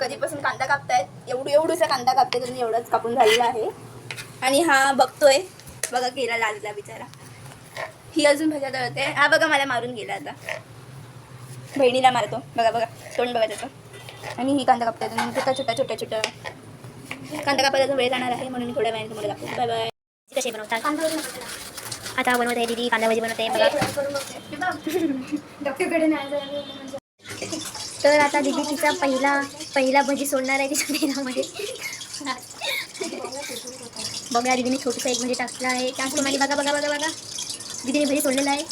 कधीपासून कांदा कापतायत? एवढं एवढूसा कांदा कापते तुम्ही एवढंच कापून झालेला आहे. आणि हा बघतोय. बघा गेला लाजला बिचारा. ही अजून भजा तळते हा बघा मला मारून गेला आता. बहिणीला मारतो. बघा बघा. तोंड बघा त्याचं. आणि ही कांदा कापताय तुम्ही छोटा छोटा छोट्या छोट्या कांदा कापायला वेळ जाणार आहे. म्हणून थोड्या वेळाने तुम्हाला दाखवतो. Bye bye. कसे बनवतात आता बनवत आहे दीदी. कांदा भाजी बनवते. बघा. तर आता दीदी तिचा पहिला पहिला भजी सोडणार आहे तिच्या तेलामध्ये. बघा दीदीने छोटंसं एक भजी टाकलं आहे. त्याचप्रमाणे बघा बघा बघा बघा. दीदीने भजी सोडलेलं आहे.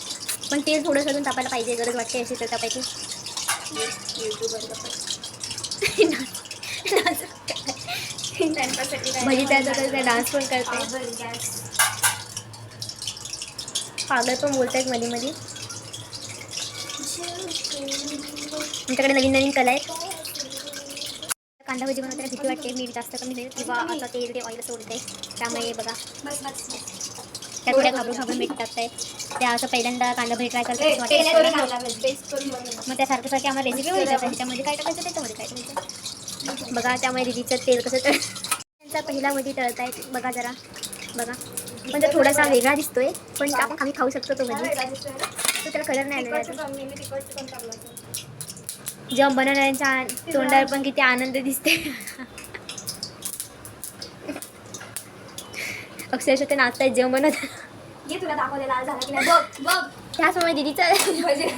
पण तेल थोडं सोडून तापायला पाहिजे गरज वाटते अशी तर तापायची. भजी तयार करता डान्स पण करते. पागल पण बोलतायत मध्ये मध्ये आमच्याकडे नवीन नवीन कला आहेत. कांदा भजी बनवताना भीती वाटते. मीठ जास्त कमी होईल किंवा आता तेल ते ऑइल सोडते त्यामुळे बघा. त्या थोड्या घाबरून घाबरून मीठ टाकताय त्या असं पहिल्यांदा कांदा भजी ट्राय करतात मग त्यासारखं सारखी आम्हाला रेसिपी होईल त्याच्यामध्ये काय टाकायचं त्याच्यामध्ये काय टाकायचं. बघा त्यामुळे दिदीचं तेल कसं तळ त्यांचा पहिला भजी तळतायत बघा जरा. बघा. पण तो थोडासा वेगळा दिसतोय. पण आपण आम्ही खाऊ शकतो तो भजी तो त्याला कलर नाही आलेला आहे. जेव्हा बनवणाऱ्यांच्या तोंडावर पण किती आनंद दिसते. अक्षरशः ते नाचतायत जेवण बनवत घे तुला दाखवले लाल झाला की नाही? बघ बघ. त्याचमुळे दिदीचा म्हणजे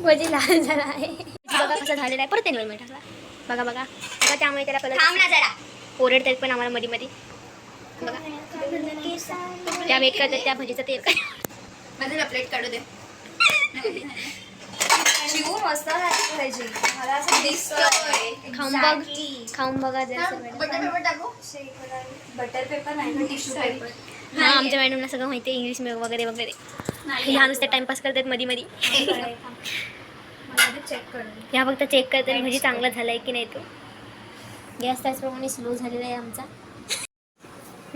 भजी लाल झाला आहे. बघा कसं झालेलं आहे. परत त्याने मीठ टाकला. बघा बघा. बघा त्यामुळे त्याला कलर ना जरा. ओरडतात पण आम्हाला मध्ये मध्ये बघा. त्या वेट करतात त्या भजीचं तेल काय माझं प्लेट काढू दे. शिवू मस्त पाहिजे मला असं दिसतोय. खाऊन बघ खाऊन बघा जर बटर पेपर टाकू? बटर पेपर नाही टिश्यू पेपर. हा आमच्या मॅडमला सगळं माहिती आहे इंग्लिश वगैरे वगैरे. ह्या नुसत्या टाइमपास करतात मध्ये मध्ये चेक करून ह्या फक्त चेक करतात भजी चांगला झाला आहे की नाही तो. गॅस त्याचप्रमाणे स्लो झालेला आहे आमचा.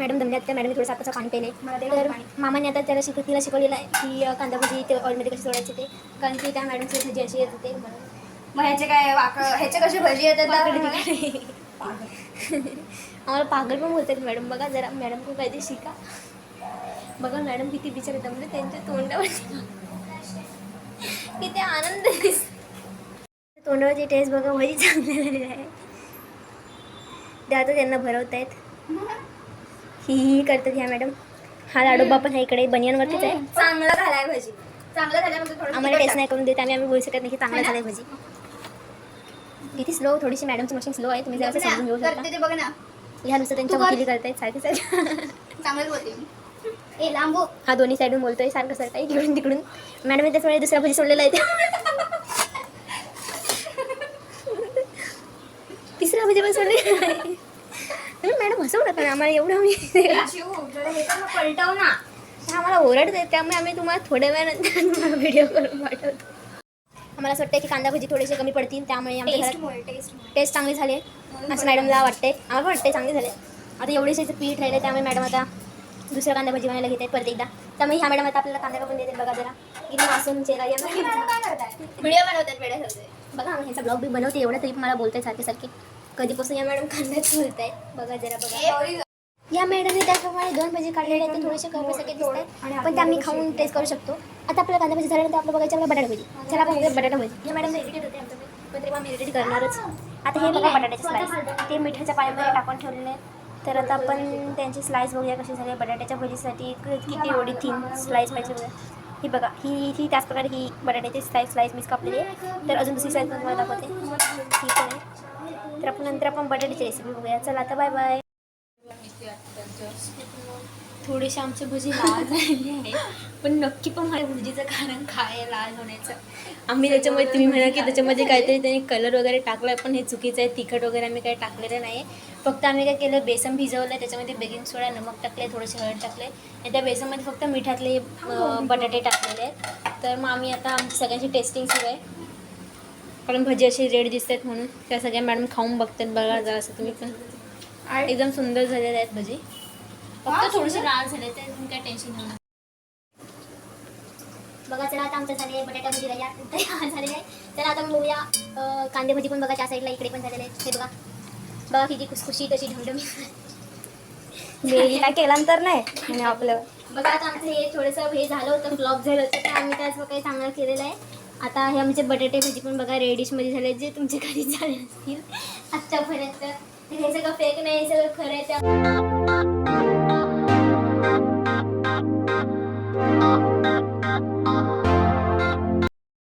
मॅडम दमल्यात त्या मॅडम थोडंसं आताचं पाणी पेले तर. मामाने आता त्याला शिक तिला शिकवलेलं आहे की कांदा भजी ते ऑइलमध्ये कशी सोडायचे ते. कारण की त्या मॅडमची भजी अशी येत होते. मग ह्याचे काय वाक ह्याचे कसे भजी येतात. आम्हाला पागल पण बोलतात मॅडम. बघा जरा मॅडम खूप काहीतरी शिका. बघा मॅडम किती बिचारे दमले त्यांच्या तोंडावर किती आनंद दिसतो. तोंडावरची टेस्ट बघा भजी चांगली झालेली आहे. ते आता त्यांना भरवत आहेत ही ही करतात ह्या मॅडम. हा लाडोबा पण ह्या इकडे बनियांवरतीच आहे. चांगलं झालाय भजी. चांगलं झाल्यामध्ये थोडं आम्हाला टेस्ट नाही करून देत आणि आम्ही बोलू शकत नाही की चांगलं झालं भजी. किती स्लो थोडीशी मॅडमची मशीन स्लो आहे. तुम्ही जरा समजून घेऊ शकता. बघ ना. ह्या नुसतं त्यांच्या. वकिली करतायत सारखे सारखे. चांगलंच बोलते ए लांबू हा. दोन्ही साईडून बोलतोय सारखं सारखं इकडून तिकडून. मॅडम त्याच वेळी दुसऱ्या भजी सोडलेला आहे. तिसऱ्या भजी पण सोडलेला आहे. हसवू ना आम्हाला एवढं पलटव ना. आम्हाला ओरडत त्यामुळे आम्ही तुम्हाला थोड्या वेळानंतर तुम्हाला व्हिडिओ करून पाठवतो. आम्हाला असं वाटतं की कांदा भजी थोडेसे कमी पडतील त्यामुळे आमच्या टेस्ट घरात चांगली झाली असं मॅडमला वाटते आम्हाला वाटते चांगली झाली आता एवढेसे पीठ राहिले त्यामुळे मॅडम आता दुसरं कांदा भजी बनायला घेत परत एकदा. त्यामुळे ह्या मॅडम आता आपल्याला कांदा कापून देतात बघा जरा. किती मासूम चेहरा व्हिडिओ बनवतात. बघा आम्ही ह्याचा ब्लॉग बी बनवते एवढं तरी मला बोलताय सारखे सारखे. कधीपासून या मॅडम कांदाच बोलत आहेत बघा जरा बघा. या मॅडमने त्याप्रमाणे दोन भजी काढलेले आहेत. थोडेसे कमी सगळे दिसत आहेत पण ते आम्ही खाऊन टेस्ट करू शकतो. आता आपल्याला कांदा भजी झाल्यानंतर आपलं बघायचं आपलं बटाटा भजी. चला आपण बघूया बटाटा भजी. या मॅडम इरिटेट होते आमच्याकडे पण तरी आम्ही इरिटेट करणारच. आता हे बघा बटाट्याचे स्लाइस ते मिठाच्या पाण्यामध्ये टाकून ठेवलेले आहेत. तर आता आपण त्यांची स्लाइस बघूया कशी झाली. बटाट्याच्या भजीसाठी किती एवढी थिन स्लाइस पाहिजे बघा ही बघा ही ही त्याच प्रकारे ही बटाट्याची स्लाइस स्लाइस मिस कापलेली आहे. तर अजून दुसरी स्लाइस पण तुम्हाला दाखवते. पण आहे. तर आपण नंतर आपण बटाट्याची रेसिपी बघूया. चला आता बाय बाय थोडेसे आमचे भजी लाल झालेले आहे पण नक्की पण माझ्या भजीचं कारण काय आहे लाल होण्याचं? आम्ही त्याच्यामध्ये तुम्ही म्हणा की त्याच्यामध्ये काहीतरी त्यांनी कलर वगैरे टाकला पण हे चुकीचं आहे. तिखट वगैरे आम्ही काही टाकलेलं नाही फक्त आम्ही काय केलं बेसन भिजवलं त्याच्यामध्ये बेकिंग सोडा नमक टाकले थोडेसे हळद टाकले आणि त्या बेसनमध्ये फक्त मिठातले बटाटे टाकलेले आहेत. तर मग आम्ही आता आमची सगळ्यांची टेस्टिंग सुरू आहे. कारण भजी अशी रेड दिसत आहेत म्हणून. त्या सगळ्या मॅडम खाऊन बघतात. बघा जरा असं तुम्ही पण. एकदम सुंदर झालेले आहेत भजी. फक्त थोडेसे लाल झाले ते तुम्ही काय टेन्शन घेऊ बघा चला आता आमचं झाले बटाटा भजी झालेलं आहे तर आता मग बघूया कांदे भजी पण बघा त्या साईडला इकडे पण झालेले आहे हे बघा. बघा किती खुसखुशी तशी ढमढमी. काय केला तर नाही? आणि आपलं. बघा आता आमचं हे थोडंसं हे झालं होतं फ्लॉप झालं होतं. तर आम्ही त्याच काही चांगलं केलेलं आहे. आता हे आमचे बटाटे भाजी पण बघा रेडिशमध्ये झाले जे तुमच्या घरी झाले असतील आत्तापर्यंत. तर हे सगळं फेक नाही हे सगळं खरं आहे. त्या